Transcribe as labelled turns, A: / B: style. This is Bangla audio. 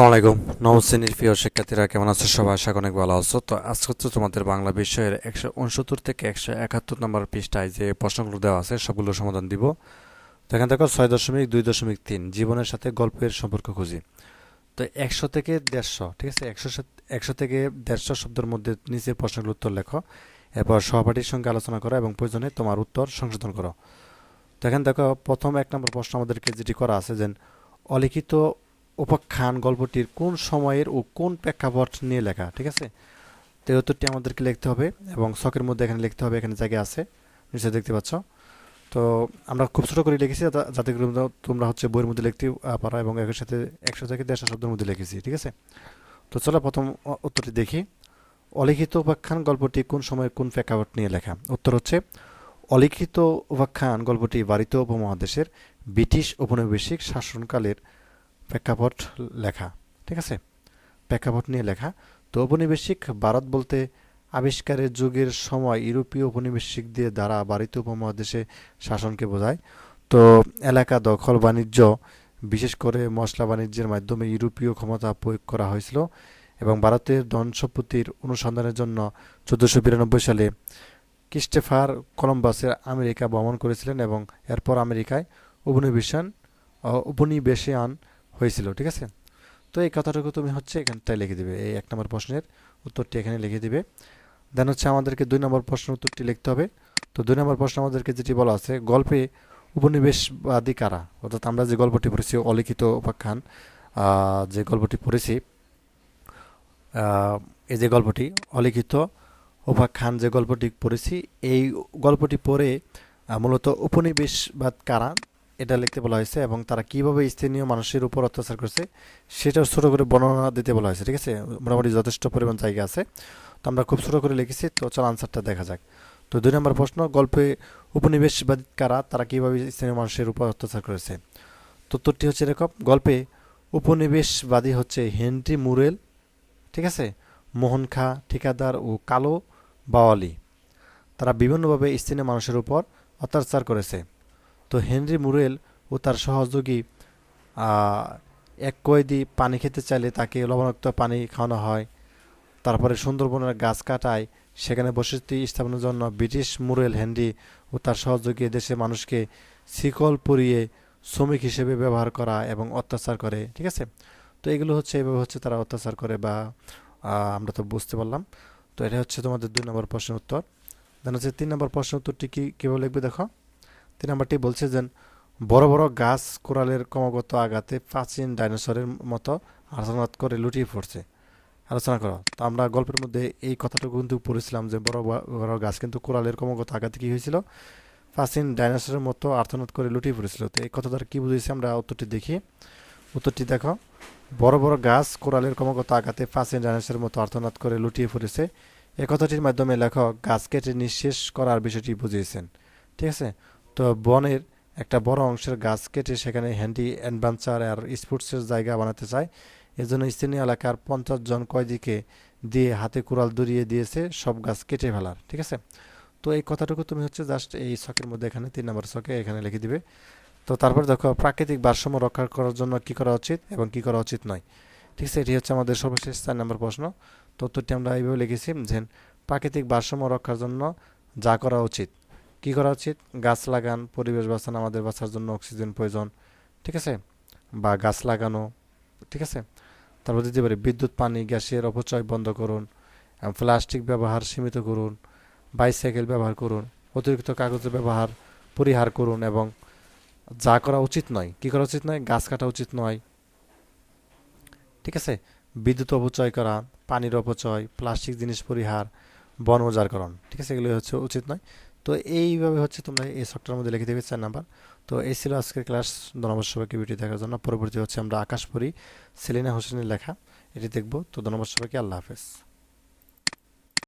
A: আসসালামাইকুম নবম প্রিয় শিক্ষার্থীরা, কেমন আছো সবাই? আশা অনেক ভালো আছো। তো আজকে হচ্ছে তোমাদের বাংলা বিষয়ের একশো উনসত্তর থেকে একশো একাত্তর নম্বর পৃষ্ঠায় যে প্রশ্নগুলো দেওয়া আছে, সবগুলো সমাধান দিব। তো এখানে দেখো ছয় দশমিক দুই দশমিক তিন, জীবনের সাথে গল্পের সম্পর্ক খুঁজি। তো একশো থেকে দেড়শো, ঠিক আছে? একশো একশো থেকে দেড়শো শব্দের মধ্যে নিচের প্রশ্নগুলোর উত্তর লেখো। এরপর সহপাঠীর সঙ্গে আলোচনা করো এবং প্রয়োজনে তোমার উত্তর সংশোধন করো। তো এখানে দেখো, প্রথম এক নম্বর প্রশ্ন আমাদেরকে যেটি করা আছে যে, অলিখিত উপাখ্যান গল্পটির কোন সময়ের ও কোন প্রেক্ষাপট নিয়ে লেখা, ঠিক আছে? তো উত্তরটি আমাদেরকে লিখতে হবে এবং শখের মধ্যে এখানে লিখতে হবে, এখানে জায়গা আছে, নিশ্চয়ই দেখতে পাচ্ছ। তো আমরা খুব ছোটো করে লিখেছি যাতে- করে তোমরা- হচ্ছে বইয়ের মধ্যে লিখতে পারো এবং এর সাথে একশো থেকে দেড়শো শব্দের মধ্যে লিখেছি, ঠিক আছে? তো চলো প্রথম উত্তরটি দেখি। অলিখিত উপাখ্যান গল্পটি কোন সময়ের কোন প্রেক্ষাপট নিয়ে লেখা? উত্তর হচ্ছে, অলিখিত উপাখ্যান গল্পটি ভারতীয় উপমহাদেশের ব্রিটিশ ঔপনিবেশিক শাসনকালের প্রেক্ষাপট লেখা, ঠিক আছে? প্রেক্ষাপট নিয়ে লেখা। তো ঔপনিবেশিক ভারত বলতে আবিষ্কারের যুগের সময় ইউরোপীয় ঔপনিবেশিকদের দ্বারা ভারতীয় উপমহাদেশে শাসনকে বোঝায়। তো এলাকা দখল বাণিজ্য, বিশেষ করে মশলা বাণিজ্যের মাধ্যমে ইউরোপীয় ক্ষমতা প্রয়োগ করা হয়েছিল এবং ভারতের ধন সম্পত্তির অনুসন্ধানের জন্য চোদ্দোশো বিরানব্বই সালে ক্রিস্টেফার কলম্বাসের আমেরিকা ভ্রমণ করেছিলেন এবং এরপর আমেরিকায় উপনিবেশন উপনিবেশিয়ান হয়েছিল, ঠিক আছে? তো এই কথাটুকু তুমি হচ্ছে এখানটায় লিখে দিবে, এই এক নম্বর প্রশ্নের উত্তরটি এখানে লিখে দিবে। দেন হচ্ছে আমাদেরকে দুই নম্বর প্রশ্নের উত্তরটি লিখতে হবে। তো দুই নম্বর প্রশ্ন আমাদেরকে যেটি বলা আছে, গল্পে উপনিবেশবাদী কারা? অর্থাৎ আমরা যে গল্পটি পড়েছি, অলিখিত উপাখ্যান যে গল্পটি পড়েছি এই যে গল্পটি, অলিখিত উপাখ্যান যে গল্পটি পড়েছি, এই গল্পটি পড়ে মূলত উপনিবেশবাদ কারা? এটা লিখতে বলা হয়েছে এবং তারা কীভাবে স্থানীয় মানুষের উপর অত্যাচার করছে সেটা ছোটো করে বর্ণনা দিতে বলা হয়েছে, ঠিক আছে? মোটামুটি যথেষ্ট পরিমাণ জায়গা আছে। তো আমরা খুব ছোটো করে লিখেছি, তো চল আনসারটা দেখা যাক। তো দুই নম্বর প্রশ্ন, গল্পে উপনিবেশবাদী কারা, তারা কীভাবে স্থানীয় মানুষের উপর অত্যাচার করেছে? উত্তরটি হচ্ছে এরকম, গল্পে উপনিবেশবাদী হচ্ছে হেনরি মুরেল, ঠিক আছে? মোহন খা, ঠিকাদার ও কালো বাওয়ালি। তারা বিভিন্নভাবে স্থানীয় মানুষের উপর অত্যাচার করেছে। তো হেনরি মুরেল ও তার সহযোগী এক কয়েদি পানি খেতে চাইলে তাকে লবণাক্ত পানি খাওয়ানো হয়। তারপরে সুন্দরবনের গাছ কাটায়। সেখানে বসতি স্থাপনের জন্য ব্রিটিশ মুরেল, হেনরি ও তার সহযোগী দেশের মানুষকে শিকল পরিয়ে শ্রমিক হিসেবে ব্যবহার করা এবং অত্যাচার করে, ঠিক আছে? তো এগুলো হচ্ছে, এভাবে হচ্ছে তারা অত্যাচার করে বা আমরা তো বুঝতে পারলাম। তো এটা হচ্ছে তোমাদের দুই নম্বর প্রশ্নের উত্তর। দেন হচ্ছে তিন নম্বর প্রশ্নের উত্তরটি কী, কীভাবে লিখবে দেখো? তিন নম্বরটি বলছে যে, বড় বড় গাছ কোরালের ক্রমাগত আঘাতে প্রাচীন ডাইনোসরের মতো আলোচনা করে লুটিয়ে পড়ছে। আলোচনা করো। তো আমরা গল্পের মধ্যে এই কথাটুকু কিন্তু পড়েছিলাম যে, বড় বড় গাছ কিন্তু কোরালের ক্রমাগত আঘাতে কি হয়েছিল? প্রাচীন ডাইনোসরের মতো আর্তনাদ করে লুটিয়ে পড়েছিল। তো এই কথা দ্বারা কি বুঝেছি আমরা? উত্তরটি দেখি। উত্তরটি দেখো, বড় বড় গাছ কোরালের ক্রমাগত আঘাতে প্রাচীন ডাইনোসরের মতো আর্তনাদ করে লুটিয়ে পড়েছে। এই কথাটির মাধ্যমে লেখক গাছ কেটে নিঃশেষ করার বিষয়টি বুঝিয়েছেন। ঠিক আছে? তো বনের একটা বড় অংশের গাছ কেটে সেখানে হ্যান্ডি অ্যাডভেঞ্চার আর স্পোর্টসের জায়গা বানাতে চায়। এজন্য স্থানীয় এলাকার পঞ্চাশ জন কয়েদিকে দিয়ে হাতে কুড়াল দড়িয়ে দিয়েছে সব গাছ কেটে ফেলার, ঠিক আছে? তো এই কথাটুকু তুমি হচ্ছে জাস্ট এই ছকের মধ্যে এখানে, তিন নম্বর ছকে এখানে লিখে দিবে। তো তারপর দেখো, প্রাকৃতিক ভারসাম্য রক্ষা করার জন্য কি করা উচিত এবং কি করা উচিত নয়, ঠিক আছে? এটি হচ্ছে আমাদের সর্বশেষ চার নম্বর প্রশ্ন। তো উত্তরটি আমরা এইভাবে লিখেছি যে, প্রাকৃতিক ভারসাম্য রক্ষার জন্য যা করা উচিত। কি করা উচিত? গাছ লাগান, পরিবেশ বাঁচান, আমাদের বাঁচার জন্য অক্সিজেন প্রয়োজন, ঠিক আছে? বা গাছ লাগানো, ঠিক আছে? তারপর দিতে পারি বিদ্যুৎ, পানি, গ্যাসের অপচয় বন্ধ করুন প্লাস্টিক ব্যবহার সীমিত করুন, বাইসাইকেল ব্যবহার করুন, অতিরিক্ত কাগজের ব্যবহার পরিহার করুন, এবং যা করা উচিত নয়, কি করা উচিত নয়? গাছ কাটা উচিত নয়, ঠিক আছে? বিদ্যুৎ অপচয় করা, পানির অপচয়, প্লাস্টিক জিনিস পরিহার, বন উজাড়করণ ঠিক আছে? এগুলো হচ্ছে উচিত নয়। তো এইভাবে হচ্ছে তোমরা এই সফটওয়্যার মধ্যে লিখে দেবে চার নাম্বার। তো এই ছিল আজকের ক্লাস ধন্যবাদ সবাইকে ভিডিও দেখার জন্য। পরবর্তী হচ্ছে আমরা আকাশ সেলিনা হোসেনের লেখা। এটি দেখব। তো ধন্যবাদ সবাইকে। আল্লাহ হাফেজ।